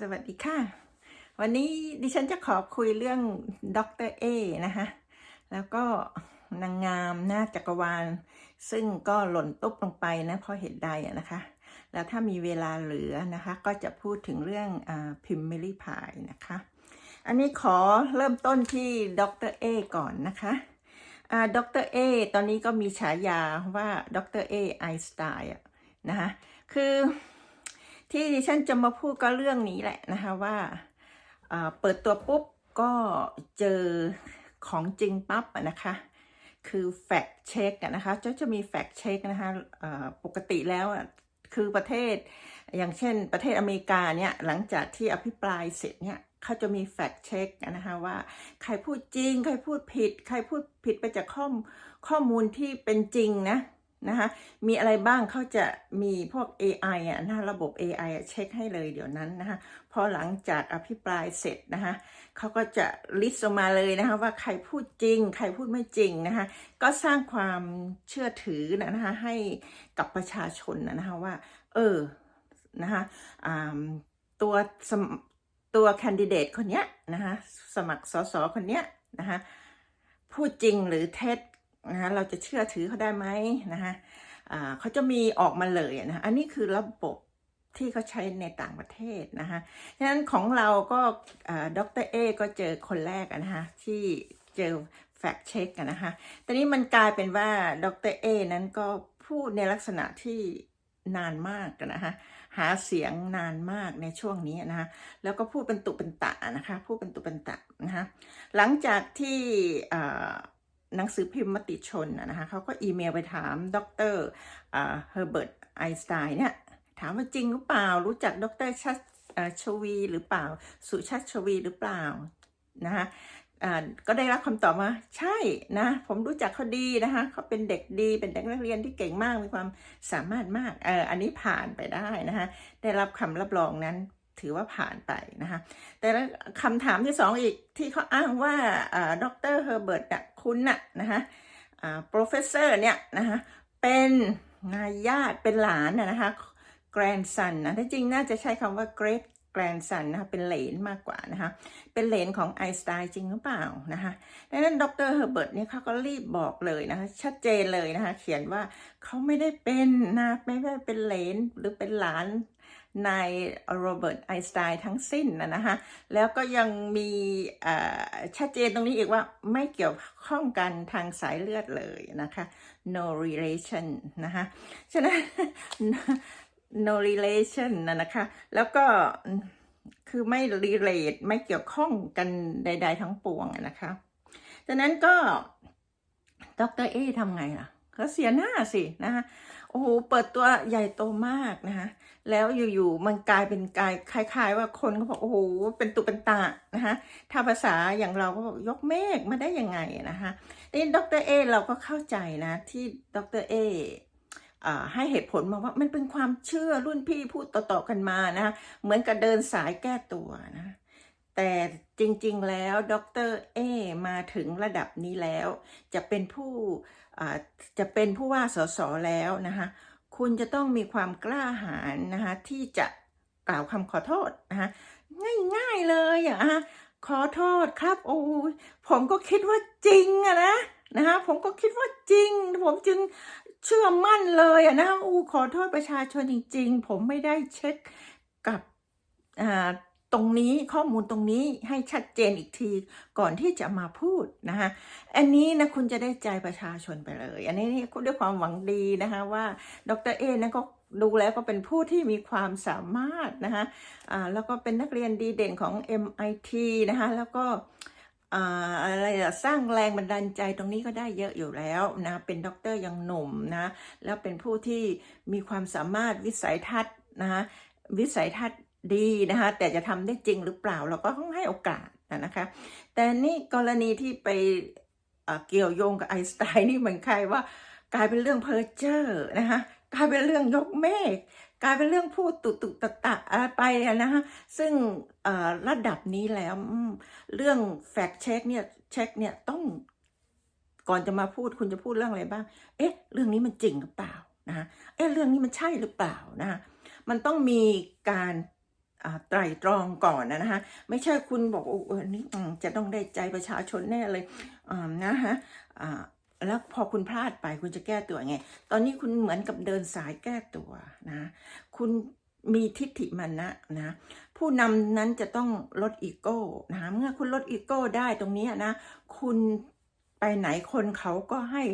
สวัสดีค่ะ วันนี้ดิฉันจะขอคุยเรื่องดรเอนะคะแล้วก็นางงามหน้าจักรวาล ซึ่งก็หล่นตุ๊บลงไปนะเพราะเหตุใดอะนะคะ แล้วถ้ามีเวลาเหลือนะคะ ก็จะพูดถึงเรื่องอพิมเมลี่พายนะคะ อันนี้ขอเริ่มต้นที่ดรเอก่อนนะคะดรเอตอนนี้ก็มีฉายาว่าดรเอไอน์สไตน์อะนะคะคือ ที่ดิฉันจะมาพูดก็เรื่องนี้แหละนะคะว่าเปิดตัวปุ๊บก็เจอของจริงปั๊บนะคะ คือแฟกเช็คนะคะจะจะมีแฟกเช็คนะคะปกติแล้วคือประเทศ อย่างเช่นประเทศอเมริกาเนี่ยหลังจากที่อภิปรายเสร็จเนี่ยเขาจะมีแฟกเช็คนะคะว่าใครพูดจริง ใครพูดผิด ใครพูดผิดไปจากข้อข้อมูลที่เป็นจริงนะ นะคะมีอะไรบ้างเขาจะมีพวก AI อะนะระบบ AI อะเช็คให้เลยเดี๋ยวนั้นนะคะพอหลังจากอภิปรายเสร็จนะคะเขาก็จะลิสต์ออกมาเลยนะคะว่าใครพูดจริง ใครพูดไม่จริงนะคะก็สร้างความเชื่อถือนะคะให้กับประชาชนนะคะว่า เออนะคะอ่าตัวตัวแคนดิเดตคนเนี้ยนะคะสมัครสสคนเนี้ยนะคะพูดจริงหรือเท็จ นะคะเราจะเชื่อถือเขาได้ไหมนะคะเขาจะมีออกมาเลยนะะอันนี้คือระบบที่เขาใช้ในต่างประเทศนะคะฉะนั้นของเราก็ดรเอก็เจอคนแรกนะคะที่เจอแฟกเช็คนะคะตอนนี้มันกลายเป็นว่าดรเอนั้นก็พูดในลักษณะที่นานมากนะคะหาเสียงนานมากในช่วงนี้นะคะแล้วก็พูดเป็นตุเป็นตะนะคะ พูดเป็นตุเป็นตะนะคะหลังจากที่ หนังสือพิมพ์มติชนนะคะเขาก็อีเมลไปถามดรเฮอร์เบิร์ตไอน์สไตน์เนี่ยถามว่าจริงหรือเปล่ารู้จักดรชัดเอ่อชวีหรือเปล่า สุชัชวีหรือเปล่านะคะก็ได้รับคำตอบว่าใช่นะผมรู้จักเขาดีนะคะเขาเป็นเด็กดีเป็นเด็กนักเรียนที่เก่งมากมีความสามารถมากเอออันนี้ผ่านไปได้นะคะได้รับคำรับรองนั้น ถือว่าผ่านไปนะคะ แต่ละคำถามที่สองอีกที่เขาอ้างว่าอ่าดรเฮอร์เบิร์ตน่ะคุณน่ะนะคะอ่า professor เนี่ยนะคะเป็นนายญาติเป็นหลานนะคะ grandson นะที่จริงน่าจะใช้คำว่า great grandson นะคะเป็นเหลนมากกว่านะคะเป็นเหลนของไอสไตน์จริงหรือเปล่านะคะดังนั้นดรเฮอร์เบิร์ตเนี่ยเขาก็รีบบอกเลยนะคะชัดเจนเลยนะคะเขียนว่าเขาไม่ได้เป็นนะไม่ได้เป็นเหลนหรือเป็นหลาน นายโรเบิร์ตไอน์สไตน์ทั้งสิ้นนะนะคะแล้วก็ยังมีชัดเจนตรงนี้อีกว่าไม่เกี่ยวข้องกันทางสายเลือดเลยนะคะ no relation นะคะฉะนั้น no relation นะนะคะ แล้วก็คือไม่ relate ไม่เกี่ยวข้องกันใด ๆ ทั้งปวงนะคะ ฉะนั้นก็ดรเอทำไงล่ะ เขาเสียหน้าสินะคะโอ้โหเปิดตัวใหญ่โตมากนะคะแล้วอยู่ๆมันกลายเป็นกลายคล้าย ๆ ว่าคนเขาบอกโอ้โหเป็นตุเป็นตะนะคะถ้าภาษาอย่างเราก็บอกยกเมฆมาได้ยังไงนะคะนี่ดรเอเราก็เข้าใจนะที่ดรเออ่าให้เหตุผลมาว่ามันเป็นความเชื่อรุ่นพี่พูดต่อๆกันมานะคะเหมือนกับเดินสายแก้ตัวนะ แต่จริงๆแล้วดรเอมาถึงระดับนี้แล้ว จะเป็นผู้จะเป็นผู้ว่าสสแล้วนะคะคุณจะต้องมีความกล้าหาญนะคะที่จะกล่าวคำขอโทษนะคะง่ายๆเลยอะฮะขอโทษครับโอ้ยผมก็คิดว่าจริงอะนะนะคะผมก็คิดว่าจริง ผมจึงเชื่อมั่นเลยอะนะอูขอโทษประชาชนจริง ๆ ผมไม่ได้เช็คกับอ่า ตรงนี้ข้อมูลตรงนี้ให้ชัดเจนอีกทีก่อนที่จะมาพูดนะคะอันนี้นะคุณจะได้ใจประชาชนไปเลย อันนี้ด้วยความหวังดีนะคะว่าดรเอนะก็ดูแล้วก็เป็นผู้ที่มีความสามารถนะคะอ่าแล้วก็เป็นนักเรียนดีเด่นของ MIT นะคะแล้วก็อ่าอะไรสร้างแรงบันดาลใจตรงนี้ก็ได้เยอะอยู่แล้วนะเป็นด็อกเตอร์ยังหนุ่มนะแล้วเป็นผู้ที่มีความสามารถวิสัยทัศน์นะคะวิสัยทัศน์ ดีนะคะแต่จะทำได้จริงหรือเปล่าเราก็ต้องให้โอกาสนะนะคะ แต่นี่กรณีที่ไปเกี่ยวโยงกับไอน์สไตน์นี่เหมือนใครว่ากลายเป็นเรื่องเพ้อเจ้อนะคะกลายเป็นเรื่องยกเมฆกลายเป็นเรื่องพูดตุตุตะตะอะไรไปนะคะซึ่งระดับนี้แล้วเรื่องแฟกเช็คเนี่ยเช็คเนี่ยต้องก่อนจะมาพูดคุณจะพูดเรื่องอะไรบ้าง เอ๊ะ เรื่องนี้มันจริงหรือเปล่านะะเอ๊ะเรื่องนี้มันใช่หรือเปล่านะะมันต้องมีการ ไตรตรองก่อนนะนะคะไม่ใช่คุณบอกโอ้เออนี่จะต้องได้ใจประชาชนแน่เลยนะฮะแล้วพอคุณพลาดไปคุณจะแก้ตัวไง ตอนนี้คุณเหมือนกับเดินสายแก้ตัวนะ คุณมีทิฏฐิมานะนะ ผู้นำนั้นจะต้องลดอีโก้นะเมื่อคุณลดอีโก้ได้ตรงนี้นะ คุณไปไหนคนเขาก็ให้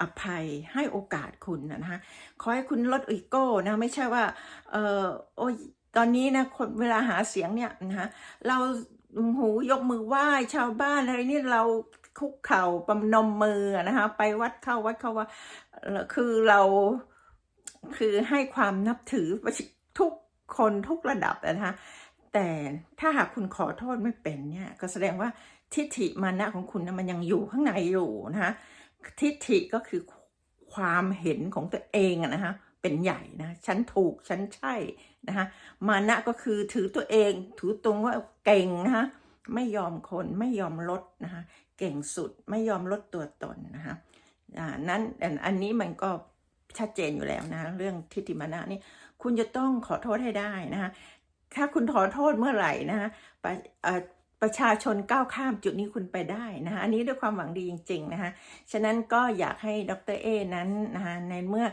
อภัยให้โอกาสคุณนะนะคะขอให้คุณลดอีโก้นะ ไม่ใช่ว่า เออโอ้ย ตอนนี้นะคนเวลาหาเสียงเนี่ยนะคะเราหูยกมือไหว้ชาวบ้านอะไรนี่เราคุกเข่าประนมมือนะคะไปวัดเข้าวัดเข้าว่าเอ่อคือเราคือให้ความนับถือทุกคนทุกระดับนะคะแต่ถ้าหากคุณขอโทษไม่เป็นเนี่ย ก็แสดงว่าทิฏฐิมานะของคุณนะมันยังอยู่ข้างในอยู่นะคะทิฏฐิก็คือความเห็นของตัวเองนะคะ เป็นใหญ่นะ ฉันถูก ฉันใช่นะคะมานะก็คือถือตัวเอง ถือตรงว่าเก่งนะคะไม่ยอมคน ไม่ยอมลดนะคะเก่งสุด ไม่ยอมลดตัวตนนะคะนั้นอันอันนี้มันก็ชัดเจนอยู่แล้วนะ เรื่องทิฏฐิมานะนี่ คุณจะต้องขอโทษให้ได้นะคะถ้าคุณขอโทษเมื่อไหร่นะคะประประชาชนก้าวข้ามจุดนี้คุณไปได้นะคะอันนี้ด้วยความหวังดีจริง ๆ นะคะฉะนั้นก็อยากให้ดรเอนั้นนะคะในเมื่อ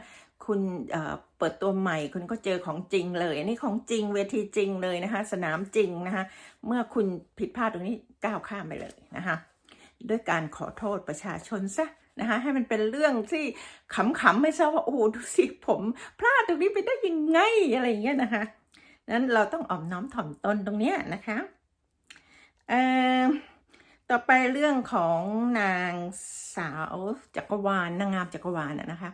คุณเอ่อเปิดตัวใหม่ คุณก็เจอของจริงเลยอันนี้ของจริงเวทีจริงเลยนะคะ สนามจริงนะคะ เมื่อคุณผิดพลาดตรงนี้ก้าวข้ามไปเลยนะคะ ด้วยการขอโทษประชาชนซะนะคะให้มันเป็นเรื่องที่ขำๆไม่ทราบว่าโอ้โหดูสิผมพลาดตรงนี้ไปได้ยังไงอะไรอย่างเงี้ยนะคะนั้นเราต้องอ่อมน้อมถ่อมตนตรงเนี้ยนะคะเอ่อต่อไปเรื่องของนางสาวจักรวาลนางงามจักรวาลน่ะนะคะ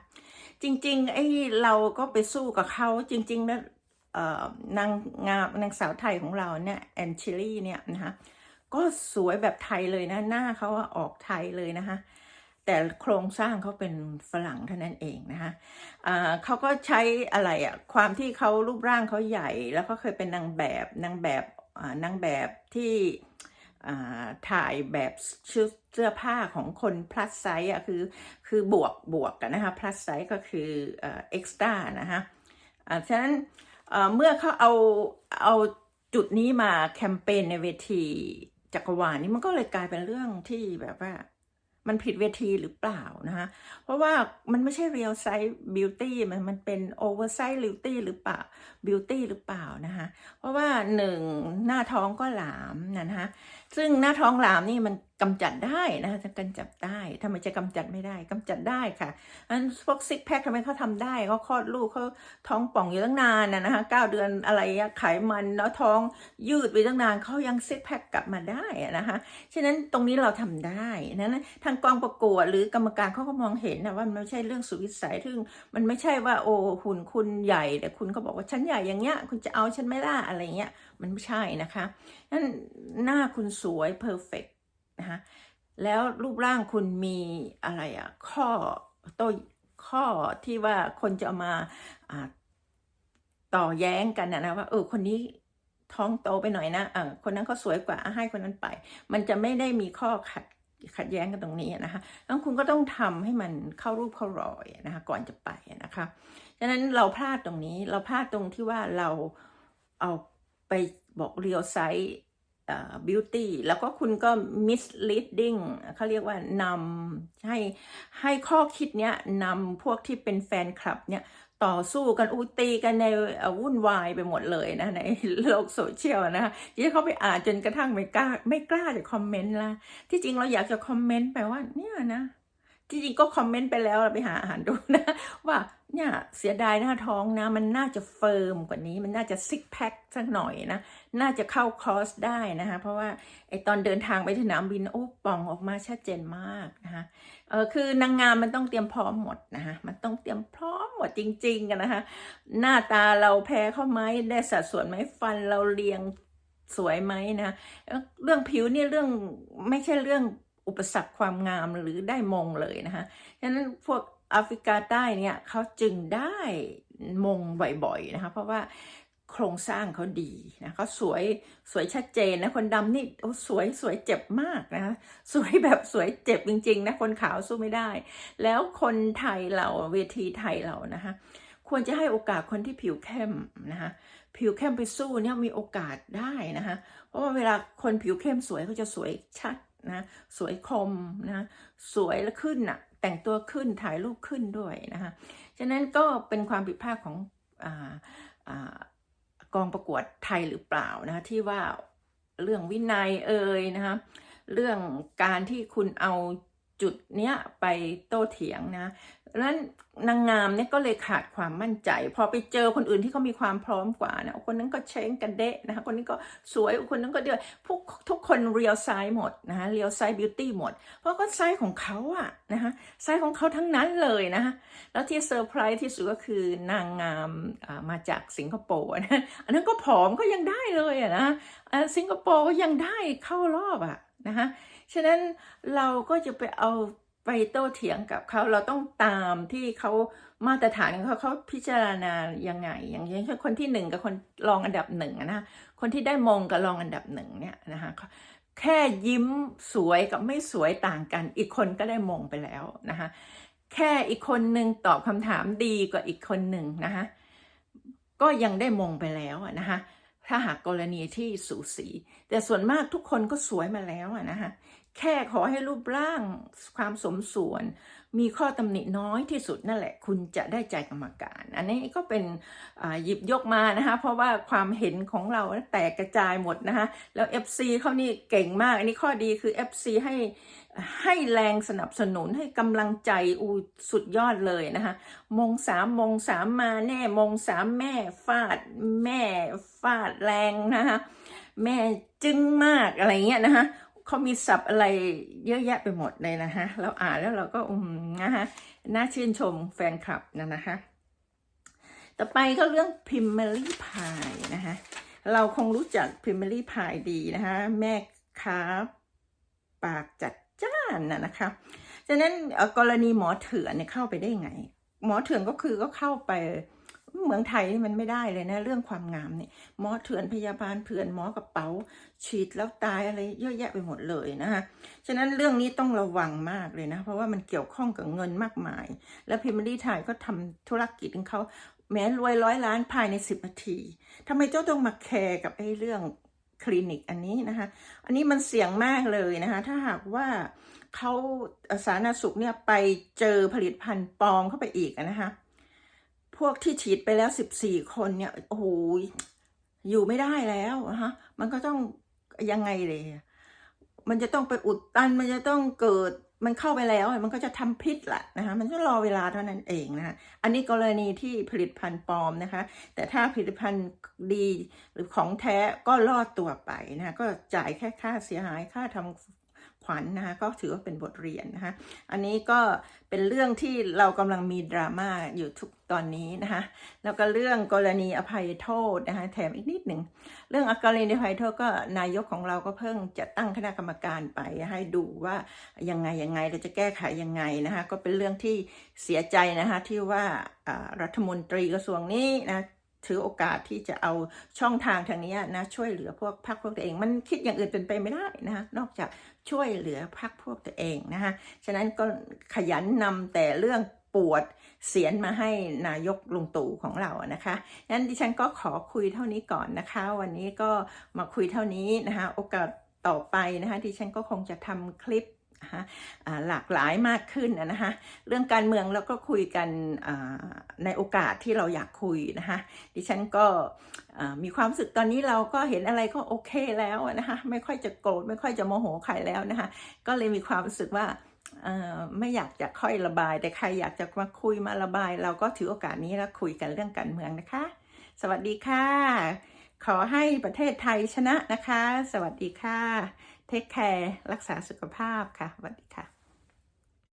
จริง ๆ ไอ้เราก็ไปสู้กับเขาจริงๆแล้วนางงามนางสาวไทยของเราเนี่ยแอนชิลี่เนี่ยนะคะก็สวยแบบไทยเลยนะ หน้าเขาอะออกไทยเลยนะคะแต่โครงสร้างเขาเป็นฝรั่งเท่านั้นเองนะคะอ่าเขาก็ใช้อะไรอะความที่เขารูปร่างเขาใหญ่ แล้วก็เคยเป็นนางแบบนางแบบนางแบบที่ ถ่ายแบบชุดเสื้อผ้าของคน plus size อะคือคือบวกบวกกันนะคะ plus size ก็คือเอ่อ extra นะคะฉะนั้นเมื่อเขาเอาเอาจุดนี้มาแคมเปญในเวทีจักรวาลนี่มันก็เลยกลายเป็นเรื่องที่แบบว่ามันผิดเวทีหรือเปล่านะคะเพราะว่ามันไม่ใช่เรียลไซส์บิวตี้มันมันเป็นโอเวอร์ไซส์บิวตี้หรือเปล่าบิวตี้หรือเปล่านะคะเพราะว่าหนึ่งหน้าท้องก็หลามนะคะ ซึ่งหน้าท้องหลามนี่มันกำจัดได้นะคะจะกำจัดได้ทำไมจะกำจัดไม่ได้กำจัดได้ค่ะอันพวกซิกแพคทำไมเขาทำได้เขาคลอดลูกเขาท้องป่องอยู่ตั้งนานนะนะคะเก้าเดือนอะไรไขมันแล้วท้องยืดไปตั้งนานเขายังซิกแพคกลับมาได้อะนะคะฉะนั้นตรงนี้เราทำได้นะทางกองประกวดหรือกรรมการเขาก็มองเห็นนะว่ามันไม่ใช่เรื่องสุวิสัยซึ่งมันไม่ใช่ว่าโอ้หุ่นคุณใหญ่แต่คุณก็บอกว่าฉันใหญ่อย่างเงี้ยคุณจะเอาฉันไม่ล่ะอะไรเงี้ย มันไม่ใช่นะคะนั้นหน้าคุณสวยเพอร์เฟกนะคะแล้วรูปร่างคุณมีอะไรอะข้อโต้ข้อที่ว่าคนจะมาต่อแย้งกันนะนะว่าเออคนนี้ท้องโตไปหน่อยนะเออคนนั้นเขาสวยกว่าให้คนนั้นไป มันจะไม่ได้มีข้อขัดขัดแย้งกันตรงนี้นะคะแล้วคุณก็ต้องทำให้มันเข้ารูปเข้ารอยนะคะ ก่อนจะไปนะคะ ฉะนั้นเราพลาดตรงนี้ เราพลาดตรงที่ว่าเราเอา ไปบอกเรียลไซส์บิวตี้แล้วก็คุณก็ misleading เขาเรียกว่านำให้ให้ข้อคิดเนี้ยนำพวกที่เป็นแฟนคลับเนี่ยต่อสู้กันอุตีกันในวุ่นวายไปหมดเลยนะ ในโลกโซเชียลนะคะที่เขาไปอ่านจนกระทั่งไม่กล้า ไม่กล้าจะคอมเมนต์ละที่จริงเราอยากจะคอมเมนต์ไปว่าเนี่ยนะ ที่จริงก็คอมเมนต์ไปแล้วเราไปหาอาหารดูนะ ว่าเนี่ยเสียดายหน้าท้องนะ มันน่าจะเฟิร์มกว่านี้ มันน่าจะซิกแพคสักหน่อยนะ น่าจะเข้าคอร์สได้นะคะ เพราะว่าไอตอนเดินทางไปสนามบินโอ้ป่องออกมาชัดเจนมากนะคะเออคือนางงามมันต้องเตรียมพร้อมหมดนะคะมันต้องเตรียมพร้อมหมดจริงๆกันนะคะ หน้าตาเราแพ้เข้าไหมได้สัดส่วนไหมฟันเราเรียงสวยไหมนะเอ่อเรื่องผิวนี่เรื่องไม่ใช่เรื่อง อุปสรรคความงามหรือได้มงเลยนะคะฉะนั้นพวกแอฟริกาใต้เนี่ยเขาจึงได้มงบ่อยๆนะคะเพราะว่าโครงสร้างเขาดีนะเขาสวยสวยชัดเจนนะคนดำนี่โอ้สวยสวยเจ็บมากนะสวยแบบสวยเจ็บจริงๆนะคนขาวสู้ไม่ได้ แล้วคนไทยเราเวทีไทยเรานะคะควรจะให้โอกาสคนที่ผิวเข้มนะคะผิวเข้มไปสู้เนี่ยมีโอกาสได้นะคะเพราะว่าเวลาคนผิวเข้มสวยเขาจะสวยชัด นะสวยคมนะสวยแล้วขึ้นอะแต่งตัวขึ้นถ่ายรูปขึ้นด้วยนะคะฉะนั้นก็เป็นความผิดพลาดของออกองประกวดไทยหรือเปล่านะคะที่ว่าเรื่องวินัยเอ่ยนะคะเรื่องการที่คุณเอา จุดเนี้ยไปโต้เถียงนะดังนั้นนางงามเนี่ยก็เลยขาดความมั่นใจ พอไปเจอคนอื่นที่เขามีความพร้อมกว่านะคนนั้นก็เช้งกันเดะนะคะคนนี้ก็สวยคนนั้นก็เดือดพวกทุกคนเรียลไซส์หมดนะคะเรียลไซส์บิวตี้หมด เพราะก็ไซส์ของเขาอะนะคะไซส์ของเขาทั้งนั้นเลยนะคะแล้วที่เซอร์ไพรส์ที่สุดก็คือนางงามอ่ามาจากสิงคโปร์นะอันนั้นก็ผอมก็ยังได้เลยอะนะอ่าสิงคโปร์ก็ยังได้เข้ารอบอะนะคะ ฉะนั้นเราก็จะไปเอาไปโต้เถียงกับเขาเราต้องตามที่เขามาตรฐานของเขาเขาพิจารณายังไง อย่างเช่นคนที่หนึ่งกับคนรองอันดับหนึ่งนะคนที่ได้มงกับรองอันดับหนึ่งเนี่ยนะคะแค่ยิ้มสวยกับไม่สวยต่างกัน อีกคนก็ได้มงไปแล้วนะคะแค่อีกคนหนึ่งตอบคำถามดีกว่าอีกคนหนึ่งนะคะก็ยังได้มงไปแล้วอะนะคะ ถ้าหากกรณีที่สูสี แต่ส่วนมากทุกคนก็สวยมาแล้วนะคะแค่ขอให้รูปร่างความสมส่วน มีข้อตำหนิน้อยที่สุดนั่นแหละ คุณจะได้ใจกรรมการ อันนี้ก็เป็นหยิบยกมานะคะเพราะว่าความเห็นของเราแตกกระจายหมดนะคะแล้ว FC เขานี่เก่งมาก อันนี้ข้อดีคือ FC ให้ให้แรงสนับสนุนให้กำลังใจอูสุดยอดเลยนะคะมงสามมงสามมาแน่มงสามแม่ฟาดแม่ฟาดแรงนะคะแม่จึ้งมากอะไรเงี้ยนะคะ เขามีศัพท์อะไรเยอะแยะไปหมดเลยนะคะเราอ่านแล้วเราก็อืมนะคะน่าชื่นชมแฟนคลับนะนะคะต่อไปก็เรื่องพิม a รี่พายนะคะเราคงรู้จักพิม a รี่พายดีนะคะแม่ค้าปากจัดจ้านนะนะคะฉะนั้นกรณีหมอเถื่อนเนี่ยเข้าไปได้ไง หมอเถื่อนก็คือก็เข้าไป เมืองไทยนี่มันไม่ได้เลยนะ เรื่องความงามเนี่ยหมอเถื่อนพยาบาลเถื่อนหมอกระเป๋า ฉีดแล้วตายอะไรเยอะแยะไปหมดเลยนะคะฉะนั้นเรื่องนี้ต้องระวังมากเลยนะ เพราะว่ามันเกี่ยวข้องกับเงินมากมาย แล้วพิมพ์รีไทยก็ทำธุรกิจของเขาแม้รวยร้อยล้านภายในสิบนาทีทำไมเจ้าต้องมาแคร์กับไอ้เรื่องคลินิกอันนี้นะคะ อันนี้มันเสี่ยงมากเลยนะคะ ถ้าหากว่าเขาสาธารณสุขเนี่ยไปเจอผลิตภัณฑ์ปลอมเข้าไปอีกนะคะ พวกที่ฉีดไปแล้ว 14 คนเนี่ยโอ้โหอยู่ไม่ได้แล้วนะมันก็ต้องยังไงเลย มันจะต้องไปอุดตันมันจะต้องเกิดมันเข้าไปแล้วมันก็จะทำพิษแหละนะคะมันก็รอเวลาเท่านั้นเองนะคะอันนี้กรณีที่ผลิตภัณฑ์ปลอมนะคะ แต่ถ้าผลิตภัณฑ์ดีหรือของแท้ก็รอดตัวไปนะคะก็จ่ายแค่ค่าเสียหายค่าทำ ขวัญนนะคะก็ถือว่าเป็นบทเรียนนะคะอันนี้ก็เป็นเรื่องที่เรากำลังมีดราม่าอยู่ทุกตอนนี้นะคะแล้วก็เรื่องกรณีอภัยโทษนะคะแถมอีกนิดหนึ่งเรื่องอกรณีอภัยโทษก็นายกของเราก็เพิ่งจะตั้งคณะกรรมการไปให้ดูว่ายังไงยังไงเราจะแก้ไขยังไงนะคะก็เป็นเรื่องที่เสียใจนะคะที่ว่ารัฐมนตรีกระทรวงนี้นะถือโอกาสที่จะเอาช่องทางทางนี้นะช่วยเหลือพวกพรรคพวกตัวเอง มันคิดอย่างอื่นเป็นไปไม่ได้นะคะนอกจาก ช่วยเหลือพรรคพวกตัวเองนะคะฉะนั้นก็ขยันนำแต่เรื่องปวดเสียนมาให้นายกลุงตู่ของเราอะนะคะงั้นดิฉันก็ขอคุยเท่านี้ก่อนนะคะ วันนี้ก็มาคุยเท่านี้นะคะโอกาสต่อไปนะคะดิฉันก็คงจะทำคลิป นะคะหลากหลายมากขึ้นนะคะเรื่องการเมืองเราก็คุยกันในโอกาสที่เราอยากคุยนะคะดิฉันก็มีความสึกตอนนี้เราก็เห็นอะไรก็โอเคแล้วนะคะไม่ค่อยจะโกรธไม่ค่อยจะโมโหใครแล้วนะคะก็เลยมีความรู้สึกว่าไม่อยากจะค่อยระบายแต่ใครอยากจะมาคุยมาระบาย เราก็ถือโอกาสนี้แล้วคุยกันเรื่องการเมืองนะคะ สวัสดีค่ะ ขอให้ประเทศไทยชนะนะคะ สวัสดีค่ะ เทคแคร์รักษาสุขภาพค่ะสวัสดีค่ะ